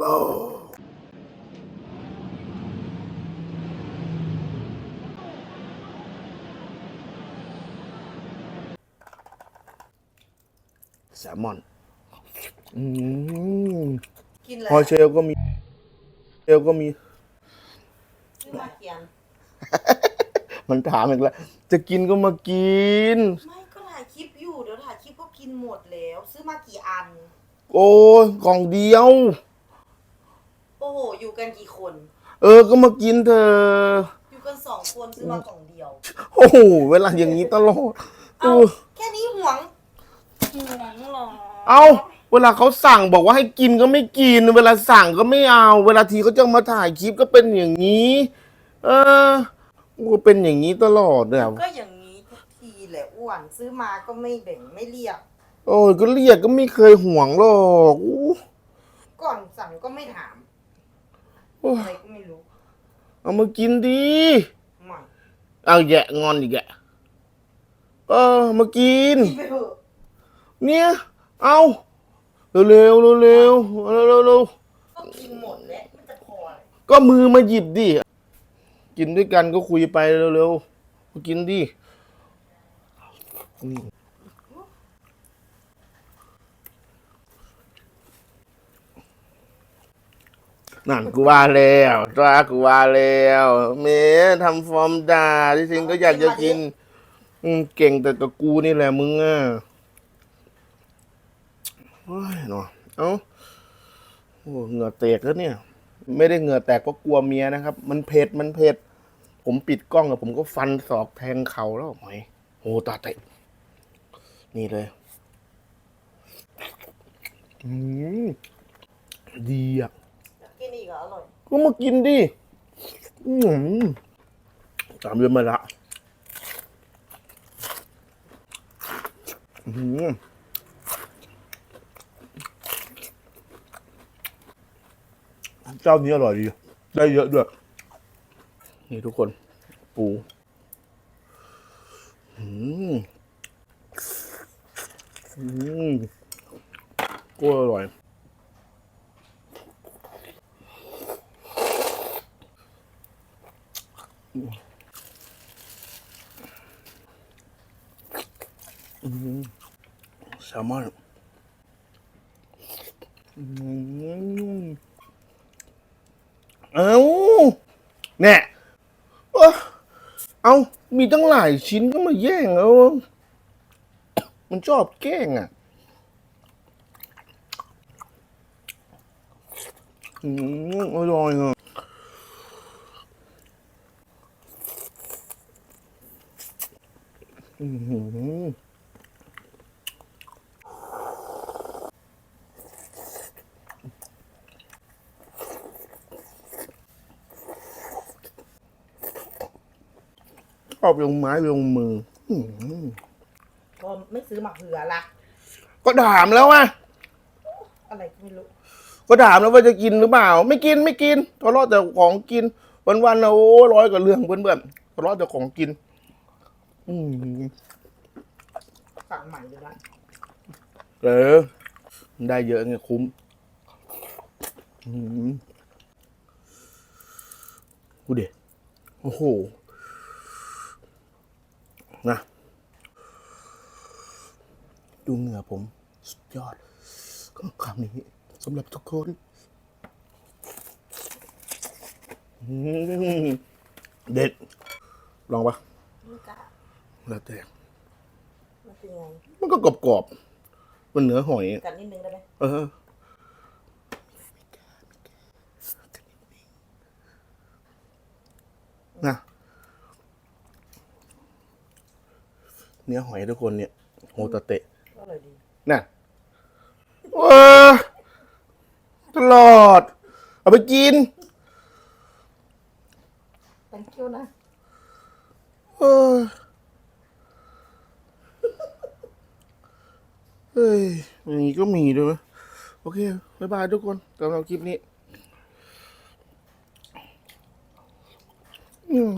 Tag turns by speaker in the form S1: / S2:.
S1: โบ้แซลมอนอืม
S2: กินเลย
S1: พอเชลก็มีเชลก็มี
S2: ซื้อมาเกียน
S1: มันถามอีกแล้ว จะกินก็มากิน
S2: ไม่ก็ถ่ายคลิปอยู่เดี๋ยวถ่ายคลิปก็กินหมดแล้ว ซื้อมากี่อัน
S1: โอ้ยกล่องเดียว
S2: โอ้โห อยู่กันกี่คน
S1: เออ ก็มากินเถอะ
S2: อยู่กันสองคนซื้อมากล่องเดียว
S1: โอ้โห เวลาอย่างนี้ตลอดเอ
S2: เอ้า
S1: อ
S2: แค่นี้หวงหวงเหรอ
S1: เอาเวลาเขาสั่งบอกว่าให้กินก็ไม่กิน เวลาสั่งก็ไม่เอา เวลาทีเขาจะมาถ่ายคลิปก็เป็นอย่างนี้ เออก็เป็นอย่างนี้ตลอดเนี่ย
S2: ก็อย่างนี้ทุกทีแหละอ้วนซื้อมาก็ไม่แบ่งไม่เรียก
S1: โอ้ยก็เรียกก็ไม่เคยห่วงหรอกอู้
S2: ก่อนสั่งก็ไม่ถาม
S1: โอ้ย
S2: อะไรก็ไม่รู้
S1: เอามากินดี
S2: ไม่
S1: เอาแยะงอนอีกแกเออมากิน
S2: กินไปเถอะ
S1: เนี่ย เอาเร็วเร็วเร็วเร็วเร็วเร็ว
S2: ก็กินหมดแล้วมันจะพออะไร
S1: ก็มือมาหยิบดิกินด้วยกันก็คุยไปเร็วๆมากินดิอืม นั่นกูว่าแล้วจ้ากูว่าแล้วเมทำฟอร์มด่าที่จริงก็อยากจะกิน อืมเก่งแต่กับกูนี่แหละมึงอะโอ้ยเนาะเอ้าโอ้เหงื่อแตกแล้วเนี่ย ไม่ได้เหงื่อแตกก็กลัวเมียนะครับ มันเผ็ดมันเผ็ดผมปิดกล้องอะผมก็ฟันศอกแทงเข่าแล้วหอยโอ้ตาเตะนี่เลยอืมดีอะ
S2: เหรออร่อย
S1: ก็มากินดิอืมตามเรื่องมาละอืมเจ้านี้อร่อยดี ได้เยอะด้วย นี่ทุกคน ปูอืมอืมก็อร่อย แซลมอนอืมเอ้าเนี่ยเอ้อเอามีตั้งหลายชิ้นก็มาแย่งเอามันชอบแกล้งอะอืมอร่อยอะ อืมชอบลงไม้ลงมืออื้อหือ
S2: พอไม่ซื้อมาเผื่อละ
S1: ก็ถามแล้วว่า
S2: อะไรก็ไม่รู้
S1: ก็ถามแล้วว่าจะกินหรือเปล่า ไม่กินไม่กินทะเลาะแต่ของกิน วันวันๆนะโอ้ร้อยกว่าเรื่องเพื่อนๆทะเลาะแต่ของกิน อืม
S2: สั่งใหม่เลยนะ
S1: เออได้เยอะไงคุ้มอืมกูเด็โอ้โหนะดูเหงื่อผม สุดยอดคำนี้สำหรับทุกคนเด็ด ลองปะ แล้วแต่
S2: มันเป็นไง
S1: มันก็กรอบๆมันเนื้อหอย
S2: กัดนิดนึงได้ไหม
S1: เออ นะเนื้อหอยทุกคนเนี่ยโฮตาเตะ
S2: อร่อยดี
S1: น่ะเออตลอด เอาไปกิน
S2: เป็นเคี้ยวนะ
S1: เออ เฮ้ยอย่างนี้ก็มีด้วยโอเคบายบายทุกคนสำหรับคลิปนี้ อืม